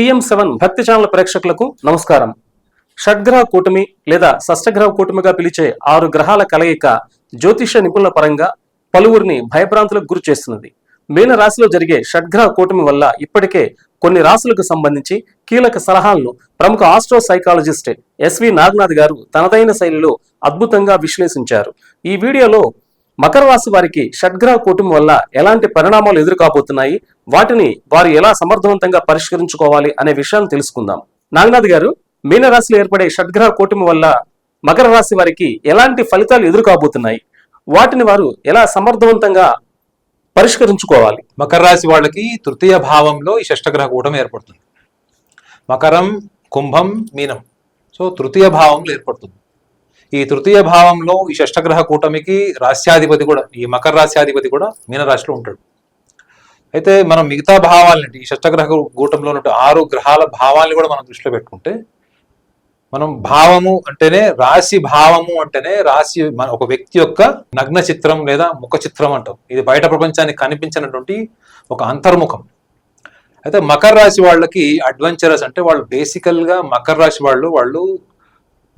PM seven భక్తి channel ప్రేక్షకులకు నమస్కారం. షడ్గ్రహ కూటమి లేదా షష్టగ్రహ కూటమిగా పిలిచే ఆరు గ్రహాల కలయిక జ్యోతిష నిపుణుల పరంగా పలువురిని భయభ్రాంతులకు గురి చేస్తున్నది. మీన రాశిలో జరిగే షడ్గ్రహ కూటమి వల్ల ఇప్పటికే కొన్ని రాశులకు సంబంధించి కీలక సలహాలను ప్రముఖ ఆస్ట్రో సైకాలజిస్ట్ ఎస్వి నాగనాథ్ గారు తనదైన శైలిలో అద్భుతంగా విశ్లేషించారు. ఈ వీడియోలో మకర రాశి వారికి షడ్గ్రహ కూటమి వల్ల ఎలాంటి పరిణామాలు ఎదురుకాబోతున్నాయి? వాటిని వారు ఎలా సమర్థవంతంగా పరిష్కరించుకోవాలి అనే విషయాన్ని తెలుసుకుందాం. నాగనాథ్ గారు మీనరాశిలో ఏర్పడే షడ్గ్రహ కూటమి వల్ల మకర రాశి వారికి ఎలాంటి ఫలితాలు ఎదురుకాబోతున్నాయి? వాటిని వారు ఎలా సమర్థవంతంగా పరిష్కరించుకోవాలి? మకర రాశి వాళ్ళకి తృతీయ భావంలో ఈ షష్టగ్రహ కూటమి ఏర్పడుతుంది. మకరం కుంభం మీనం. సో తృతీయ భావంలో ఏర్పడుతుంది. ఈ తృతీయ భావంలో ఈ షష్టగ్రహ కూటమికి రాశ్యాధిపతి కూడా ఈ మకర రాశ్యాధిపతి కూడా మీన రాశిలో ఉంటాడు. అయితే మనం మిగతా భావాలని ఈ షష్టగ్రహ కూటంలో ఉన్న ఆరు గ్రహాల భావాల్ని కూడా మనం దృష్టిలో పెట్టుకుంటే మనం భావము అంటేనే రాశి భావము అంటేనే రాశి మన ఒక వ్యక్తి యొక్క నగ్న చిత్రం లేదా ముఖ చిత్రం అంటాం. ఇది బయట ప్రపంచానికి కనిపించినటువంటి ఒక అంతర్ముఖం. అయితే మకర రాశి వాళ్ళకి అడ్వెంచరస్ అంటే వాళ్ళు బేసికల్గా మకర రాశి వాళ్ళు వాళ్ళు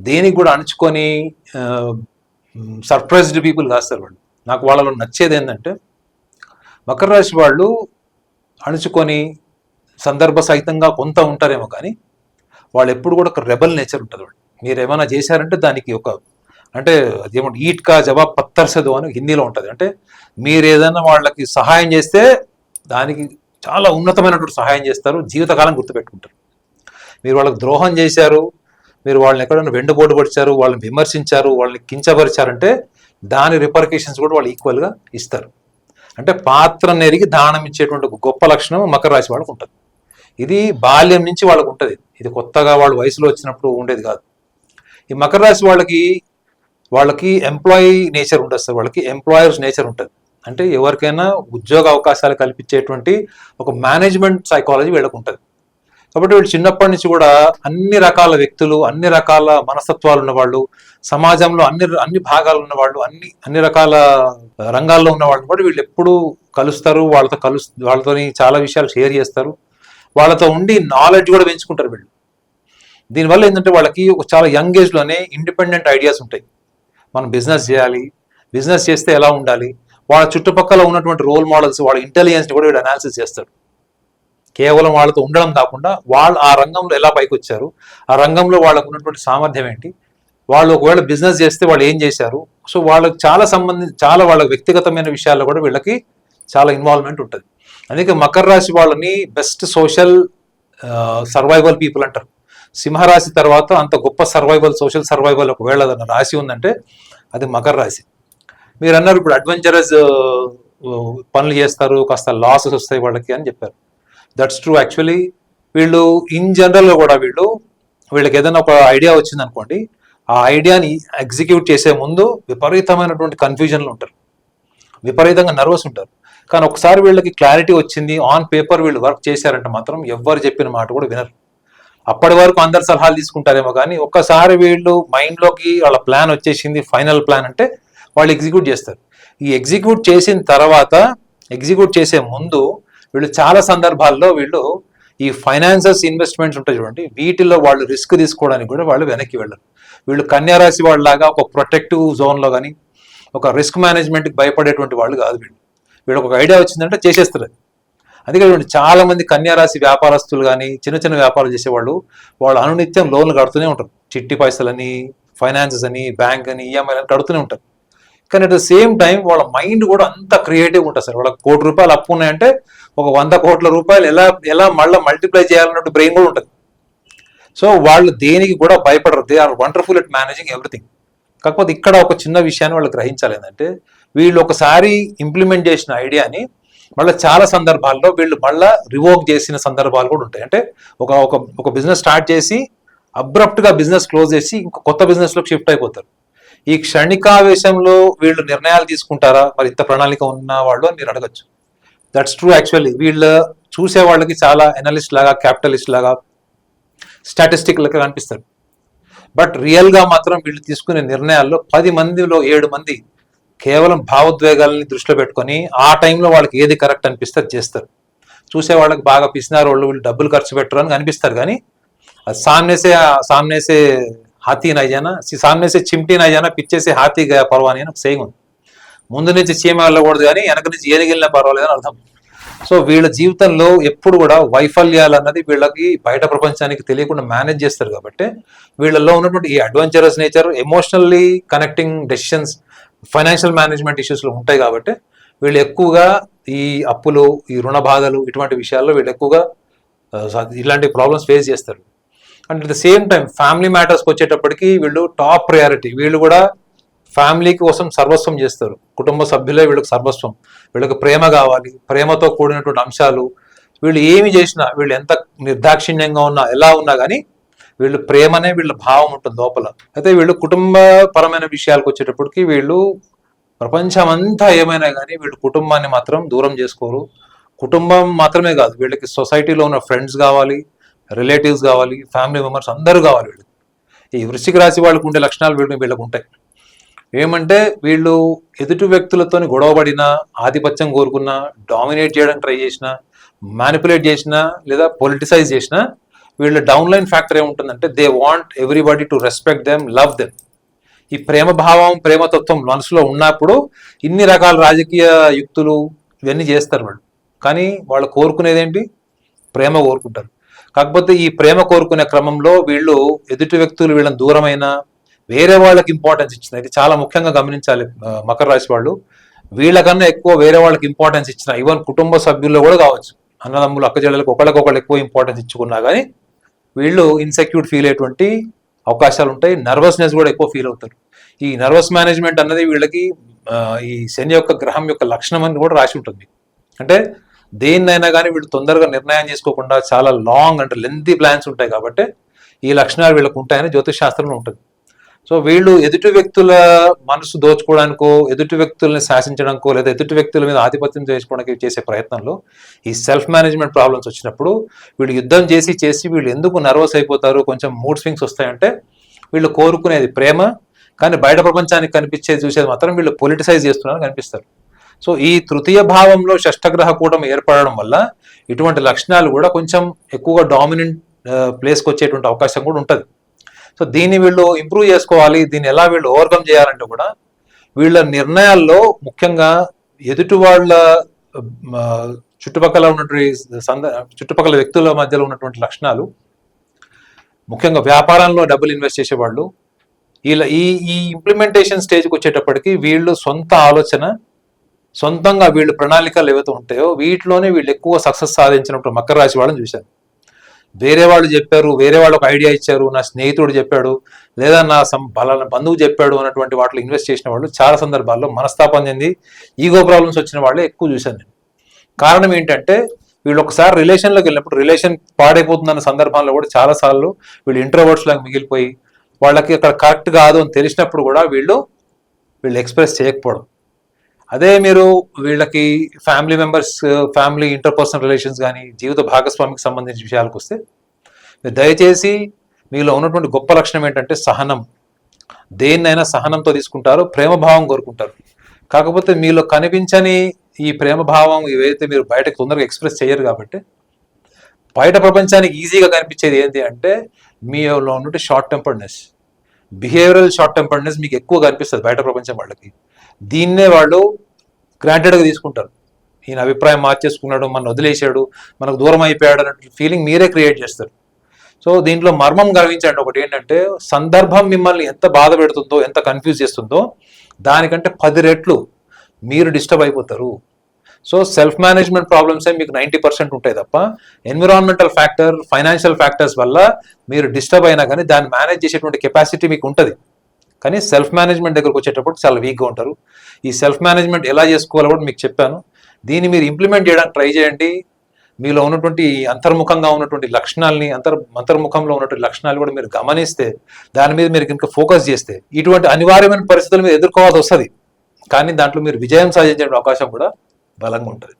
దేనికి కూడా అణుచుకొని సర్ప్రైజ్డ్ పీపుల్ కాస్తారు వాళ్ళు. నాకు వాళ్ళలో నచ్చేది ఏంటంటే మకర రాశి వాళ్ళు అణుచుకొని సందర్భ సహితంగా కొంత ఉంటారేమో కానీ వాళ్ళు ఎప్పుడు కూడా ఒక రెబల్ నేచర్ ఉంటుంది వాళ్ళు మీరు ఏమైనా చేశారంటే దానికి ఒక అంటే అదేమంటే ఈట్ కా జవాబ్ పత్తర్సదు అని హిందీలో ఉంటుంది. అంటే మీరు ఏదైనా వాళ్ళకి సహాయం చేస్తే దానికి చాలా ఉన్నతమైనటువంటి సహాయం చేస్తారు జీవితకాలం గుర్తుపెట్టుకుంటారు. మీరు వాళ్ళకి ద్రోహం చేశారు మీరు వాళ్ళని ఎక్కడైనా వెండుబోటు పడిచారు వాళ్ళని విమర్శించారు వాళ్ళని కించపరిచారంటే దాని రిపర్కేషన్స్ కూడా వాళ్ళు ఈక్వల్గా ఇస్తారు. అంటే పాత్ర నెరిగి దానం ఇచ్చేటువంటి ఒక గొప్ప లక్షణం మకర రాశి వాళ్ళకు ఉంటుంది. ఇది బాల్యం నుంచి వాళ్ళకు ఉంటుంది. ఇది కొత్తగా వాళ్ళు వయసులో వచ్చినప్పుడు ఉండేది కాదు. ఈ మకర రాశి వాళ్ళకి వాళ్ళకి ఎంప్లాయీ నేచర్ ఉంటుంది సార్. వాళ్ళకి ఎంప్లాయర్స్ నేచర్ ఉంటుంది. అంటే ఎవరికైనా ఉద్యోగ అవకాశాలు కల్పించేటువంటి ఒక మేనేజ్మెంట్ సైకాలజీ వీళ్ళకు ఉంటుంది. కాబట్టి వీళ్ళు చిన్నప్పటి నుంచి కూడా అన్ని రకాల వ్యక్తులు అన్ని రకాల మనస్తత్వాలు ఉన్నవాళ్ళు సమాజంలో అన్ని అన్ని భాగాలు ఉన్నవాళ్ళు అన్ని అన్ని రకాల రంగాల్లో ఉన్న వాళ్ళని కూడా వీళ్ళు ఎప్పుడూ కలుస్తారు వాళ్ళతో కలు వాళ్ళతోని చాలా విషయాలు షేర్ చేస్తారు. వాళ్ళతో ఉండి నాలెడ్జ్ కూడా పెంచుకుంటారు వీళ్ళు. దీనివల్ల ఏంటంటే వాళ్ళకి ఒక చాలా యంగ్ ఏజ్లోనే ఇండిపెండెంట్ ఐడియాస్ ఉంటాయి. మనం బిజినెస్ చేయాలి బిజినెస్ చేస్తే ఎలా ఉండాలి వాళ్ళ చుట్టుపక్కల ఉన్నటువంటి రోల్ మోడల్స్ వాళ్ళ ఇంటెలిజెన్స్ని కూడా వీడు అనాలిసిస్ చేస్తాడు కేవలం వాళ్ళతో ఉండడం కాకుండా వాళ్ళు ఆ రంగంలో ఎలా పైకి వచ్చారు ఆ రంగంలో వాళ్ళకు ఉన్నటువంటి సామర్థ్యం ఏంటి వాళ్ళు ఒకవేళ బిజినెస్ చేస్తే వాళ్ళు ఏం చేశారు? సో వాళ్ళకి చాలా సంబంధించి చాలా వాళ్ళ వ్యక్తిగతమైన విషయాల్లో కూడా వీళ్ళకి చాలా ఇన్వాల్వ్మెంట్ ఉంటుంది. అందుకే మకర రాశి వాళ్ళని బెస్ట్ సోషల్ సర్వైవల్ పీపుల్ అంటారు. సింహరాశి తర్వాత అంత గొప్ప సర్వైవల్ సోషల్ సర్వైవల్ ఒకవేళ ఏదైనా రాశి ఉందంటే అది మకర రాశి. మీరు అన్నారు ఇప్పుడు అడ్వెంచరస్ పనులు చేస్తారు కాస్త లాసెస్ వస్తాయి వాళ్ళకి అని చెప్పారు. దట్స్ ట్రూ యాక్చువల్లీ వీళ్ళు ఇన్ జనరల్గా కూడా వీళ్ళు వీళ్ళకి ఏదైనా ఒక ఐడియా వచ్చిందనుకోండి ఆ ఐడియాని ఎగ్జిక్యూట్ చేసే ముందు విపరీతమైనటువంటి కన్ఫ్యూజన్లు ఉంటారు. విపరీతంగా నర్వస్ ఉంటారు. కానీ ఒకసారి వీళ్ళకి క్లారిటీ వచ్చింది ఆన్ పేపర్ వీళ్ళు వర్క్ చేశారంటే మాత్రం ఎవ్వరు చెప్పిన మాట కూడా వినరు. అప్పటి వరకు అందరు సలహాలు తీసుకుంటారేమో కానీ ఒక్కసారి వీళ్ళు మైండ్లోకి వాళ్ళ ప్లాన్ వచ్చేసింది ఫైనల్ ప్లాన్ అంటే వాళ్ళు ఎగ్జిక్యూట్ చేస్తారు. ఈ ఎగ్జిక్యూట్ చేసిన తర్వాత ఎగ్జిక్యూట్ చేసే ముందు వీళ్ళు చాలా సందర్భాల్లో వీళ్ళు ఈ ఫైనాన్సెస్ ఇన్వెస్ట్మెంట్స్ ఉంటాయి చూడండి వీటిల్లో వాళ్ళు రిస్క్ తీసుకోవడానికి కూడా వాళ్ళు వెనక్కి వెళ్ళరు. వీళ్ళు కన్యారాశి వాళ్ళలాగా ఒక ప్రొటెక్టివ్ జోన్లో కానీ ఒక రిస్క్ మేనేజ్మెంట్కి భయపడేటువంటి వాళ్ళు కాదు వీళ్ళు. వీళ్ళకి ఒక ఐడియా వచ్చిందంటే చేసేస్తారు అందుకే చూడండి చాలా మంది కన్యారాశి వ్యాపారస్తులు కానీ చిన్న చిన్న వ్యాపారాలు చేసేవాళ్ళు వాళ్ళు అనునిత్యం లోన్లు కడుతూనే ఉంటారు. చిట్టి పైసలని ఫైనాన్సెస్ అని బ్యాంక్ అని ఈఎంఐలు అని కడుతూనే ఉంటారు. కానీ అట్ ద సేమ్ టైం వాళ్ళ మైండ్ కూడా అంత క్రియేటివ్ ఉంటుంది సార్. వాళ్ళకి కోటి రూపాయలు అప్పు ఉన్నాయంటే ఒక వంద కోట్ల రూపాయలు ఎలా ఎలా మళ్ళీ మల్టిప్లై చేయాలన్నట్టు బ్రెయిన్ కూడా ఉంటుంది. సో వాళ్ళు దేనికి కూడా భయపడరు. They are wonderful at managing everything కాకపోతే ఇక్కడ ఒక చిన్న విషయాన్ని వాళ్ళు గ్రహించాలి ఏంటంటే వీళ్ళు ఒకసారి ఇంప్లిమెంట్ చేసిన ఐడియాని మళ్ళీ చాలా సందర్భాల్లో వీళ్ళు మళ్ళీ రివోక్ చేసిన సందర్భాలు కూడా ఉంటాయి. అంటే ఒక ఒక ఒక బిజినెస్ స్టార్ట్ చేసి అబ్రప్ట్గా బిజినెస్ క్లోజ్ చేసి ఇంకో కొత్త బిజినెస్లోకి షిఫ్ట్ అయిపోతారు. ఈ క్షణికావేశంలో వీళ్ళు నిర్ణయాలు తీసుకుంటారా? మరి ఇంత ప్రణాళిక ఉన్న వాళ్ళు అని మీరు అడగచ్చు. దట్స్ ట్రూ యాక్చువల్లీ వీళ్ళు చూసే వాళ్ళకి చాలా ఎనలిస్ట్ లాగా క్యాపిటలిస్ట్ లాగా స్టాటిస్టిక్ లెక్క కనిపిస్తారు. బట్ రియల్గా మాత్రం వీళ్ళు తీసుకునే నిర్ణయాల్లో పది మందిలో ఏడు మంది కేవలం భావోద్వేగాలని దృష్టిలో పెట్టుకొని ఆ టైంలో వాళ్ళకి ఏది కరెక్ట్ అనిపిస్తే చేస్తారు. చూసే వాళ్ళకి బాగా పిసినారు వాళ్ళు వీళ్ళు డబ్బులు ఖర్చు పెట్టరు అని కనిపిస్తారు కానీ సామ్నేసే సామ్నేసే హాతీ నైజానా? సామ్నేసే చిమ్టీ నైజానా? పిచ్చేసే హాతీ గయా పర్వాని అని ఒక సేయింగ్ ఉంది. ముందు నుంచి చీమ వెళ్ళకూడదు కానీ వెనక నుంచి ఏనుగెళ్ళినా పర్వాలేదు అని అర్థం. సో వీళ్ళ జీవితంలో ఎప్పుడు కూడా వైఫల్యాలు అన్నది వీళ్ళకి బయట ప్రపంచానికి తెలియకుండా మేనేజ్ చేస్తారు కాబట్టి వీళ్ళల్లో ఉన్నటువంటి ఈ adventurous nature emotionally connecting decisions financial management ఇష్యూస్లో ఉంటాయి కాబట్టి వీళ్ళు ఎక్కువగా ఈ అప్పులు ఈ రుణ బాధలు ఇటువంటి విషయాల్లో వీళ్ళు ఎక్కువగా ఇలాంటి ప్రాబ్లమ్స్ ఫేస్ చేస్తారు. And at the same time family మ్యాటర్స్కి వచ్చేటప్పటికి వీళ్ళు టాప్ ప్రయారిటీ వీళ్ళు కూడా ఫ్యామిలీ కోసం సర్వస్వం చేస్తారు. కుటుంబ సభ్యులే వీళ్ళకి సర్వస్వం. వీళ్ళకి ప్రేమ కావాలి ప్రేమతో కూడినటువంటి అంశాలు. వీళ్ళు ఏమి చేసినా వీళ్ళు ఎంత నిర్దాక్షిణ్యంగా ఉన్నా ఎలా ఉన్నా కానీ వీళ్ళు ప్రేమనే వీళ్ళ భావం ఉంటుంది లోపల. అయితే వీళ్ళు కుటుంబపరమైన విషయాలకు వచ్చేటప్పటికి వీళ్ళు ప్రపంచం అంతా ఏమైనా కానీ వీళ్ళు కుటుంబాన్ని మాత్రం దూరం చేసుకోరు. కుటుంబం మాత్రమే కాదు వీళ్ళకి సొసైటీలో ఉన్న ఫ్రెండ్స్ కావాలి రిలేటివ్స్ కావాలి ఫ్యామిలీ మెంబర్స్ అందరూ కావాలి వీళ్ళకి. ఈ వృశ్చిక రాశి వాళ్ళకు ఉండే లక్షణాలు వీళ్ళు వీళ్ళకు ఉంటాయి. ఏమంటే వీళ్ళు ఎదుటి వ్యక్తులతో గొడవపడినా ఆధిపత్యం కోరుకున్నా డామినేట్ చేయడం ట్రై చేసినా మ్యానిపులేట్ చేసినా లేదా పొలిటిసైజ్ చేసినా వీళ్ళ డౌన్ లైన్ ఫ్యాక్టర్ ఏముంటుందంటే they want everybody to respect them love them. ఈ ప్రేమ భావం ప్రేమతత్వం మనసులో ఉన్నప్పుడు ఇన్ని రకాల రాజకీయ యుక్తులు ఇవన్నీ చేస్తారు వాళ్ళు. కానీ వాళ్ళు కోరుకునేది ఏంటి ప్రేమ కోరుకుంటారు. కాకపోతే ఈ ప్రేమ కోరుకునే క్రమంలో వీళ్ళు ఎదుటి వ్యక్తులు వీళ్ళని దూరమైన వేరే వాళ్ళకి ఇంపార్టెన్స్ ఇచ్చిన ఇది చాలా ముఖ్యంగా గమనించాలి మకర రాశి వాళ్ళు. వీళ్ళకన్నా ఎక్కువ వేరే వాళ్ళకి ఇంపార్టెన్స్ ఇచ్చిన ఈవెన్ కుటుంబ సభ్యుల్లో కూడా కావచ్చు. అన్నదమ్ములు అక్కచెల్లెలకు ఒకళ్ళకొకళ్ళు ఎక్కువ ఇంపార్టెన్స్ ఇచ్చుకున్నా కానీ వీళ్ళు ఇన్సెక్యూర్ ఫీల్ అయ్యేటువంటి అవకాశాలు ఉంటాయి. నర్వస్నెస్ కూడా ఎక్కువ ఫీల్ అవుతారు. ఈ నర్వస్ మేనేజ్మెంట్ అన్నది వీళ్ళకి ఈ శని యొక్క గ్రహం యొక్క లక్షణం అని కూడా రాసి ఉంటుంది. అంటే దేన్నైనా కానీ వీళ్ళు తొందరగా నిర్ణయం చేసుకోకుండా చాలా లాంగ్ అంటే లెంతీ ప్లాన్స్ ఉంటాయి కాబట్టి ఈ లక్షణాలు వీళ్ళకు ఉంటాయని జ్యోతిష్ శాస్త్రంలో ఉంటుంది. సో వీళ్ళు ఎదుటి వ్యక్తుల మనసు దోచుకోవడానికో ఎదుటి వ్యక్తుల్ని శాసించడానికో లేదా ఎదుటి వ్యక్తుల మీద ఆధిపత్యం చేసుకోవడానికి చేసే ప్రయత్నంలో ఈ సెల్ఫ్ మేనేజ్మెంట్ ప్రాబ్లమ్స్ వచ్చినప్పుడు వీళ్ళు యుద్ధం చేసి చేసి వీళ్ళు ఎందుకు నర్వస్ అయిపోతారు కొంచెం మూడ్ స్వింగ్స్ వస్తాయంటే వీళ్ళు కోరుకునేది ప్రేమ కానీ బయట ప్రపంచానికి కనిపించేది చూసేది మాత్రం వీళ్ళు పొలిటిసైజ్ చేస్తున్నారని కనిపిస్తారు. సో ఈ తృతీయ భావంలో షష్టగ్రహ కూటమి ఏర్పడడం వల్ల ఇటువంటి లక్షణాలు కూడా కొంచెం ఎక్కువగా డామినెంట్ ప్లేస్కి వచ్చేటువంటి అవకాశం కూడా ఉంటుంది. సో దీన్ని వీళ్ళు ఇంప్రూవ్ చేసుకోవాలి దీన్ని ఎలా వీళ్ళు ఓవర్కమ్ చేయాలంటే కూడా వీళ్ళ నిర్ణయాల్లో ముఖ్యంగా ఎదుటి వాళ్ళ చుట్టుపక్కల ఉన్నటువంటి సంద చుట్టుపక్కల వ్యక్తుల మధ్యలో ఉన్నటువంటి లక్షణాలు ముఖ్యంగా వ్యాపారంలో డబ్బులు ఇన్వెస్ట్ చేసేవాళ్ళు ఇలా ఈ ఈ ఇంప్లిమెంటేషన్ స్టేజ్కి వచ్చేటప్పటికి వీళ్ళు సొంత ఆలోచన సొంతంగా వీళ్ళు ప్రణాళికలు ఏవైతే ఉంటాయో వీటిలోనే వీళ్ళు ఎక్కువ సక్సెస్ సాధించినప్పుడు మకర రాశి వాళ్ళని చూశాను వేరే వాళ్ళు చెప్పారు వేరే వాళ్ళు ఒక ఐడియా ఇచ్చారు నా స్నేహితుడు చెప్పాడు లేదా నా సం బలాన బంధువు చెప్పాడు అన్నటువంటి వాటిలో ఇన్వెస్ట్ చేసిన వాళ్ళు చాలా సందర్భాల్లో మనస్తాపం చెంది ఈగో ప్రాబ్లమ్స్ వచ్చిన వాళ్ళే ఎక్కువ చూశాను నేను. కారణం ఏంటంటే వీళ్ళు ఒకసారి రిలేషన్లోకి వెళ్ళినప్పుడు రిలేషన్ పాడైపోతుందన్న సందర్భంలో కూడా చాలాసార్లు వీళ్ళు ఇంట్రోవర్ట్స్ లాగా మిగిలిపోయి వాళ్ళకి అక్కడ కరెక్ట్ కాదు అని తెలిసినప్పుడు కూడా వీళ్ళు వీళ్ళు ఎక్స్ప్రెస్ చేయకపోవడం. అదే మీరు వీళ్ళకి family members family interpersonal relations కానీ జీవిత భాగస్వామికి సంబంధించిన విషయాలకు వస్తే మీరు దయచేసి మీలో ఉన్నటువంటి గొప్ప లక్షణం ఏంటంటే సహనం. దేన్నైనా సహనంతో తీసుకుంటారు ప్రేమభావం కోరుకుంటారు. కాకపోతే మీలో కనిపించని ఈ ప్రేమభావం ఇవైతే మీరు బయటకు తొందరగా ఎక్స్ప్రెస్ చేయరు కాబట్టి బయట ప్రపంచానికి ఈజీగా కనిపించేది ఏంటి అంటే మీలో ఉన్నట్టు short temperedness behavioural short temperedness మీకు ఎక్కువ కనిపిస్తుంది బయట ప్రపంచం వాళ్ళకి. దీన్నే వాళ్ళు గ్రాంటెడ్గా తీసుకుంటారు. ఈయన అభిప్రాయం మార్చేసుకున్నాడు మన వదిలేశాడు మనకు దూరం అయిపోయాడు అన్నట్టు ఫీలింగ్ మీరే క్రియేట్ చేస్తారు. సో దీంట్లో మర్మం గర్వించండి ఒకటి ఏంటంటే సందర్భం మిమ్మల్ని ఎంత బాధ పెడుతుందో ఎంత కన్ఫ్యూజ్ చేస్తుందో దానికంటే పది రెట్లు మీరు డిస్టర్బ్ అయిపోతారు. సో సెల్ఫ్ మేనేజ్మెంట్ ప్రాబ్లమ్స్ మీకు నైంటీ పర్సెంట్ ఉంటాయి తప్ప ఎన్విరాన్మెంటల్ ఫ్యాక్టర్ ఫైనాన్షియల్ ఫ్యాక్టర్స్ వల్ల మీరు డిస్టర్బ్ అయినా కానీ దాన్ని మేనేజ్ చేసేటువంటి కెపాసిటీ మీకు ఉంటుంది. కానీ సెల్ఫ్ మేనేజ్మెంట్ దగ్గరకు వచ్చేటప్పుడు చాలా వీక్గా ఉంటారు. ఈ సెల్ఫ్ మేనేజ్మెంట్ ఎలా చేసుకోవాలో కూడా మీకు చెప్పాను. దీన్ని మీరు ఇంప్లిమెంట్ చేయడానికి ట్రై చేయండి. మీలో ఉన్నటువంటి అంతర్ముఖంగా ఉన్నటువంటి లక్షణాలని అంతర్ అంతర్ముఖంలో ఉన్నటువంటి లక్షణాలు కూడా మీరు గమనిస్తే దాని మీద మీరు కనుక ఫోకస్ చేస్తే ఇటువంటి అనివార్యమైన పరిస్థితులు మీరు ఎదుర్కోవాల్సి వస్తుంది. కానీ దాంట్లో మీరు విజయం సాధించే అవకాశం కూడా బలంగా ఉంటుంది.